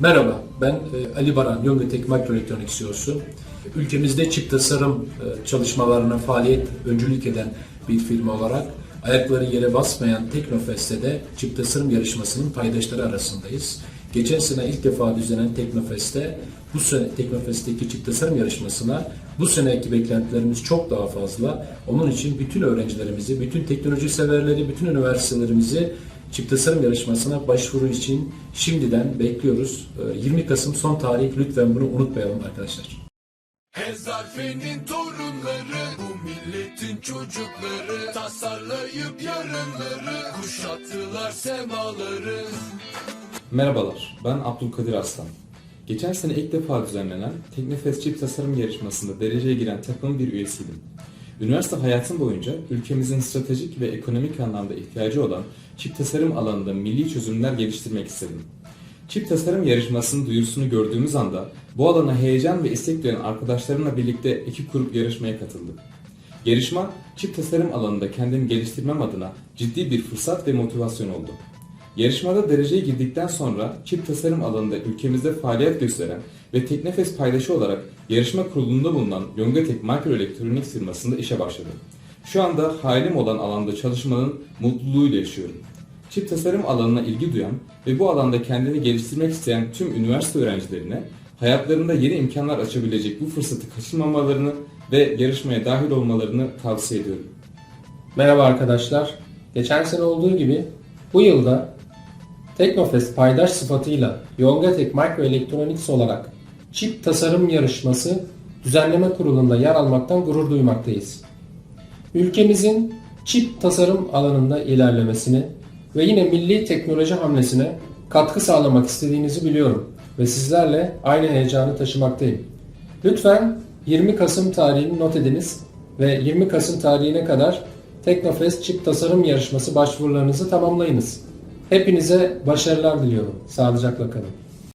Merhaba, ben e, Ali Baran, Yongatek Mikroelektronik CEO'su. Ülkemizde çip tasarım e, çalışmalarına faaliyet öncülük eden bir firma olarak ayakları yere basmayan Teknofest'te de çip tasarım yarışmasının paydaşları arasındayız. Geçen sene ilk defa düzenlenen Teknofest'te bu sene Teknofest'teki çip tasarım yarışmasına bu seneki beklentilerimiz çok daha fazla. Onun için bütün öğrencilerimizi, bütün teknoloji severleri, bütün üniversitelerimizi Çift tasarım yarışmasına başvuru için şimdiden bekliyoruz. Ee, 20 Kasım son tarih lütfen bunu unutmayalım arkadaşlar. Hezarfenin torunları Bu milletin çocukları Tasarlayıp yarınları Kuşattılar semaları Merhabalar, ben Abdülkadir Aslan. Geçen sene ilk defa düzenlenen Teknofest Çip Tasarım Yarışması'nda dereceye giren takımın bir üyesiydim. Üniversite hayatım boyunca ülkemizin stratejik ve ekonomik anlamda ihtiyacı olan çip tasarım alanında milli çözümler geliştirmek istedim. Çip tasarım yarışmasının duyurusunu gördüğümüz anda bu alana heyecan ve istek duyan arkadaşlarımla birlikte ekip kurup yarışmaya katıldım. Yarışma, çip tasarım alanında kendimi geliştirmem adına ciddi bir fırsat ve motivasyon oldu. Yarışmada dereceye girdikten sonra çip tasarım alanında ülkemizde faaliyet gösteren ve Teknofest paydaşı olarak yarışma kurulunda bulunan Yongatek Mikroelektronik firmasında işe başladım. Şu anda hayalim olan alanda çalışmanın mutluluğuyla yaşıyorum. Çip tasarım alanına ilgi duyan ve bu alanda kendini geliştirmek isteyen tüm üniversite öğrencilerine hayatlarında yeni imkanlar açabilecek bu fırsatı kaçırmamalarını ve yarışmaya dahil olmalarını tavsiye ediyorum. Merhaba arkadaşlar. Geçen sene olduğu gibi bu yılda Teknofest paydaş sıfatıyla Yongatek Microelectronics olarak çip tasarım yarışması düzenleme kurulunda yer almaktan gurur duymaktayız. Ülkemizin çip tasarım alanında ilerlemesini ve yine milli teknoloji hamlesine katkı sağlamak istediğinizi biliyorum ve sizlerle aynı heyecanı taşımaktayım. Lütfen 20 Kasım tarihini not ediniz ve 20 Kasım tarihine kadar Teknofest Çip Tasarım Yarışması başvurularınızı tamamlayınız. Hepinize başarılar diliyorum. Sağlıcakla kalın.